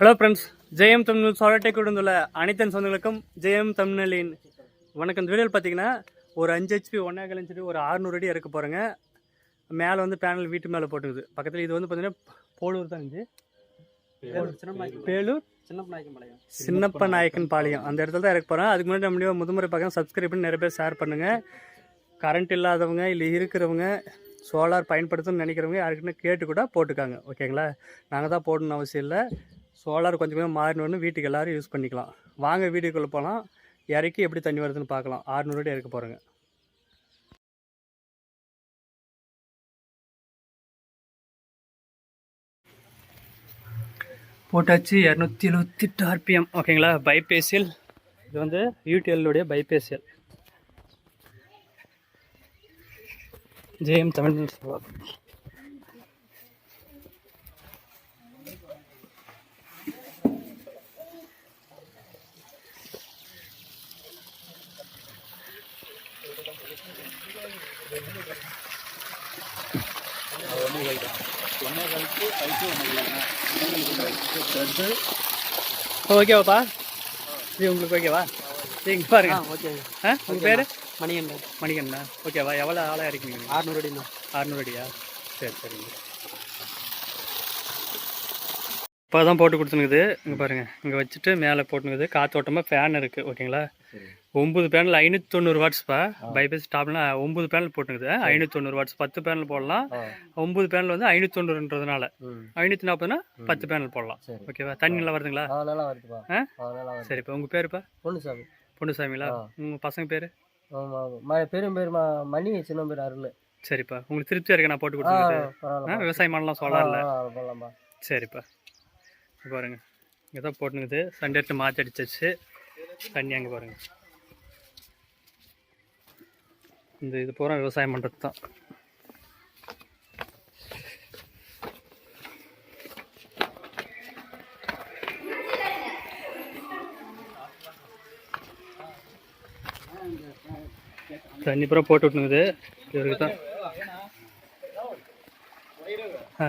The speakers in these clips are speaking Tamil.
ஹலோ ஃப்ரெண்ட்ஸ் ஜெயம் தமிழ் சோழட்டை கொடுந்துள்ள அனைத்தன் சொந்தங்களுக்கும் ஜெயம் தமிழின் வணக்கம். இந்த வீடியோவில் பார்த்தீங்கன்னா ஒரு அஞ்சு ஹெச்பி ஒன்றா கழிஞ்சிட்டு ஒரு அறுநூறு அடி இறக்க போகிறேங்க மேலே வந்து பேனல் வீட்டு மேலே போட்டுக்குது. பக்கத்தில் இது வந்து பார்த்தீங்கன்னா போலூர் தான் இது. பேலூர். சின்னப்ப நாயக்கன் பாளையம் அந்த இடத்துல தான் இறக்க போகிறேன் அதுக்கு முன்னாடி நம்மளுடைய முதுமுறை பார்க்க சப்ஸ்கிரைப் பண்ணி நிறைய பேர் ஷேர் பண்ணுங்கள் கரண்ட் இல்லாதவங்க இல்லை இருக்கிறவங்க சோலார் பயன்படுத்தணும்னு நினைக்கிறவங்க யாருக்குன்னு கேட்டு கூட போட்டுக்காங்க. ஓகேங்களா நாங்கள் தான் போடணும்னு அவசியம் இல்லை. சோலார் கொஞ்சம் கொஞ்சம் மாறினோன்னு வீட்டுக்கு எல்லோரும் யூஸ் பண்ணிக்கலாம். வாங்க வீடியோக்குள்ளே போகலாம் இறக்கி எப்படி தண்ணி வருதுன்னு பார்க்கலாம். ஆறுநூறு அடி இறக்க போகிறேங்க போட்டாச்சு இரநூத்தி எழுபத்தெட்டு ஆர்பிஎம். ஓகேங்களா? பைபேசியல். இது வந்து யூடிஎல்லுடைய பைபேசியல். ஜெயம் தமிழ் சொல்லுவாங்க ஓகேவாப்பா இது உங்களுக்கு ஓகேவா இங்கே பாருங்க. ஓகே ஆ உங்கள் பேர்? மணிகண்டன். மணிகண்ணா ஓகேவா எவ்வளோ ஆளாக இருக்கீங்க? ஆறுநூறு அடி தான் அறுநூறு அடியா? சரி சரிங்க. இப்போ தான் போட்டு கொடுத்துனுக்குது. இங்கே பாருங்கள் இங்கே வச்சுட்டு மேலே போட்டுனுக்குது. காற்றோட்டமாக ஃபேன் இருக்குது ஓகேங்களா ஒம்பது பேனல் ஐநூற்றி தொண்ணூறு வாட்ஸ்ப்பா பைபேஸ் டாப்லாம் ஒம்பது பேனல் போட்டுனுக்குது ஐநூற்றி தொண்ணூறு வாட்ஸ் பத்து பேனல் போடலாம். ஒம்பது பேனல் வந்து ஐநூற்றி தொண்ணூறுன்றதுனால ஐநூற்றி நாற்பதுனா பத்து பேனல் போடலாம். ஓகேவா தண்ணி நல்லா வருதுங்களா? சரிப்பா உங்கள் பேருப்பா பொண்ணு சாமி பொண்ணுசாமிங்களா ஆ. உங்கள் பசங்க பேர்? பெரும் பேர் மணி சின்ன பேர் அருள் சரிப்பா. உங்களுக்கு திருப்தியாக இருக்கு நான் போட்டு கொடுத்துருக்கேன் விவசாயம் பண்ணலாம் போடலாம்ப்பா. சரிப்பா. பாருங்க. இங்கே தான் போட்டுனுக்குது. சண்டே எடுத்து மாற்றி அடிச்சிச்சு. தண்ணி அங்கே பாருங்க. இந்த இது பூரா விவசாயம் பண்ணுறது தான். தண்ணி பூரா போட்டு விட்டுனுக்குது. இவருக்கு தான். ஆ.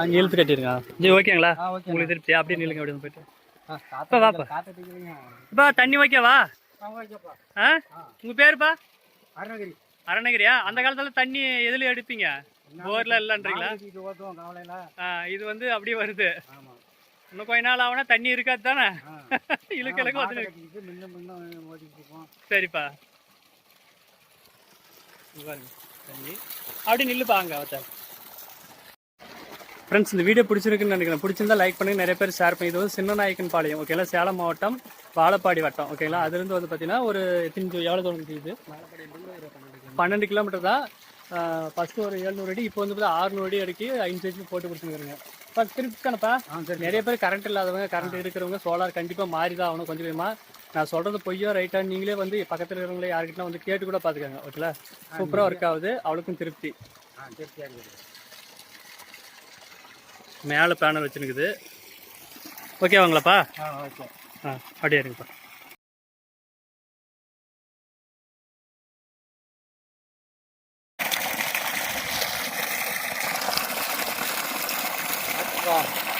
அங்கே இழுத்து கட்டிருங்க ஜி ஓகேங்களா? உங்களுக்கு திருப்தி அப்படியே நில்லுங்க அப்படியே போயிட்டு. ஆ அப்பா வாப்பா. இப்போ தண்ணி ஓகேவா? ஆ உங்கள் பேருப்பா? அருணகிரி. அருணகிரியா? அந்த காலத்தில் தண்ணி எதில் எடுப்பீங்க? போரில் இல்லைன்றீங்களா? இது வந்து அப்படியே வருது. இன்னும் கொஞ்ச நாள் ஆகுனா தண்ணி இருக்காது தானே. இழுக்க இழுக்க சரிப்பா. பாருங்க. தண்ணி அப்படியே நில்லுப்பா அங்கே அவத்தார் ஃப்ரெண்ட்ஸ் இந்த வீடியோ பிடிச்சிருக்குன்னு நினைக்கிறேன். பிடிச்சிருந்தா லைக் பண்ணி நிறைய பேர் ஷேர் பண்ணி. இது வந்து சின்ன நாயக்கன் பாளையம் ஓகேங்களா சேலம் மாவட்டம் வாழப்பாடி வட்டம் ஓகேங்களா அதுலேருந்து வந்து பார்த்தீங்கன்னா ஒரு எத்தனை எவ்வளோ தூரம் இருக்குது பன்னெண்டு கிலோமீட்டர் தான். ஃபஸ்ட்டு ஒரு எழுநூறு அடி இப்போ வந்து பார்த்தா ஆறுநூறு அடி அடிக்கி ஐந்து ஹெச்பி போட்டு கொடுத்துருக்குறேங்க. இப்போ திருப்பி சரி நிறைய பேர் கரண்ட் இல்லாதவங்க கரண்ட் இருக்கிறவங்க சோலார் கண்டிப்பாக மாறி தான் ஆகணும் கொஞ்சம் கொஞ்சமாக நான் சொல்கிறது பொய்யோ ரைட்டா நீங்களே வந்து பக்கத்தில் இருக்கிறவங்களே யாருக்கிட்ட வந்து கேட்டு கூட பார்த்துக்கோங்க ஓகேங்களா சூப்பராக ஒர்க் ஆகுது அவளுக்கும் திருப்தி. மேலே பேனல் வச்சுருக்குது. ஓகேவாங்களாப்பா ஆ ஓகே ஆ அப்படியே இருங்கப்பா. Wow.